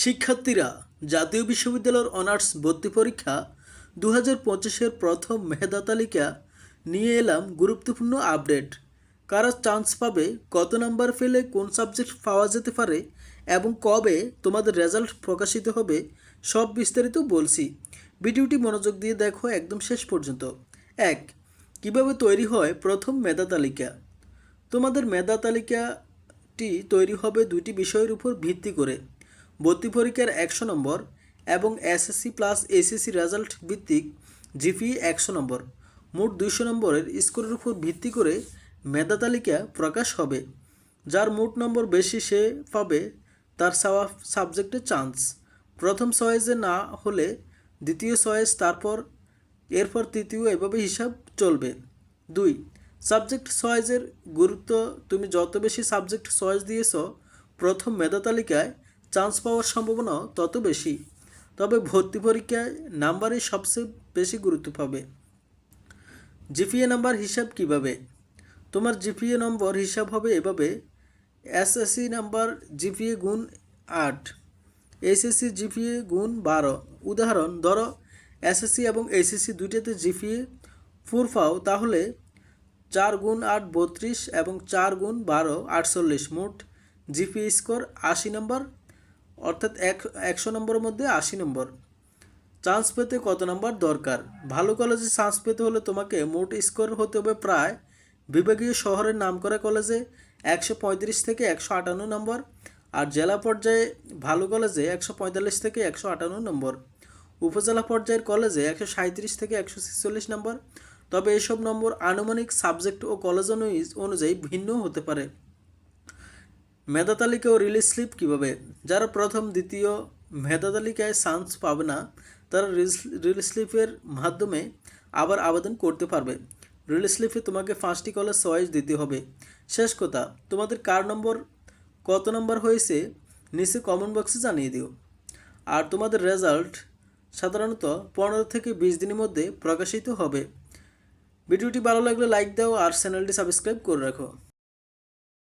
শিক্ষার্থীরা জাতীয় বিশ্ববিদ্যালয়ের অনার্স ভর্তি পরীক্ষা দু হাজার পঁচিশের প্রথম মেধা তালিকা নিয়ে এলাম গুরুত্বপূর্ণ আপডেট। কারা চান্স পাবে, কত নাম্বার ফেলে কোন সাবজেক্ট পাওয়া যেতে পারে এবং কবে তোমাদের রেজাল্ট প্রকাশিত হবে, সব বিস্তারিত বলছি। ভিডিওটি মনোযোগ দিয়ে দেখো একদম শেষ পর্যন্ত। এক, কীভাবে তৈরি হয় প্রথম মেধা তালিকা? তোমাদের মেধা তালিকাটি তৈরি হবে দুটি বিষয়ের উপর ভিত্তি করে। ভর্তি পরীক্ষার একশো নম্বর এবং এসএসসি প্লাস এসএসসি রেজাল্ট ভিত্তিক জিপি একশো নম্বর। মোট দুইশো নম্বরের স্কোরের উপর ভিত্তি করে মেধা তালিকা প্রকাশ হবে। যার মোট নম্বর বেশি সে পাবে তার সাওয়া সাবজেক্টে চান্স প্রথম সয়েজে না হলে দ্বিতীয় সয়েজ তারপর, এরপর তৃতীয় এভাবে হিসাব চলবে। দুই সাবজেক্ট সয়েজের গুরুত্ব তুমি যত বেশি সাবজেক্ট সয়েজ দিয়েছ, প্রথম মেধা তালিকায় চান্স পাওয়ার সম্ভাবনা তত বেশি। তবে ভর্তি পরীক্ষায় নাম্বারই সবচেয়ে বেশি গুরুত্ব পাবে। জিপিএ নাম্বার হিসাব কীভাবে? তোমার জিপিএ নম্বর হিসাব হবে এভাবে, এসএসসি নাম্বার জিপিএ গুণ আট এসএসসি জিপিএ গুণ বারো। উদাহরণ, ধরো এসএসসি এবং এসএসসি দুইটাতে জিপিএ ফোর পাও, তাহলে চার গুণ আট বত্রিশ এবং চার গুণ বারো আটচল্লিশ। মোট জিপিএ স্কোর আশি নম্বর। অর্থাৎ এক, একশো নম্বরের মধ্যে আশি নম্বর। চান্স পেতে কত নম্বর? দরকার। ভালো কলেজে চান্স পেতে হলে তোমাকে মোট স্কোর হতে হবে প্রায় বিভাগীয় শহরের নামকরা কলেজে একশো পঁয়ত্রিশ থেকে একশো আটান্ন নম্বর আর জেলা পর্যায়ে ভালো কলেজে একশো পঁয়তাল্লিশ থেকে একশো আটান্ন নম্বর। উপজেলা পর্যায়ের কলেজে একশো সাঁত্রিশ থেকে একশো ছেচল্লিশ নম্বর। তবে এসব নম্বর আনুমানিক সাবজেক্ট ও কলেজ অনুযায়ী- অনুযায়ী ভিন্ন হতে পারে। মেধা তালিকা ও রিলিজ স্লিপ কীভাবে? যারা প্রথম, দ্বিতীয় মেধা তালিকায় চান্স পাবে না, তারা রিলিজ স্লিপের মাধ্যমে আবার আবেদন করতে পারবে। রিলিজ স্লিপে তোমাকে পাঁচটি কলেজ চয়েস দিতে হবে। শেষ কথা, তোমাদের কার নম্বর কত নম্বর হয়েছে, নিচে কমেন্ট বক্সে জানিয়ে দিও। আর তোমাদের রেজাল্ট সাধারণত পনেরো থেকে বিশ দিনের মধ্যে প্রকাশিত হবে। ভিডিওটি ভালো লাগলে লাইক দাও আর চ্যানেলটি সাবস্ক্রাইব করে রাখো।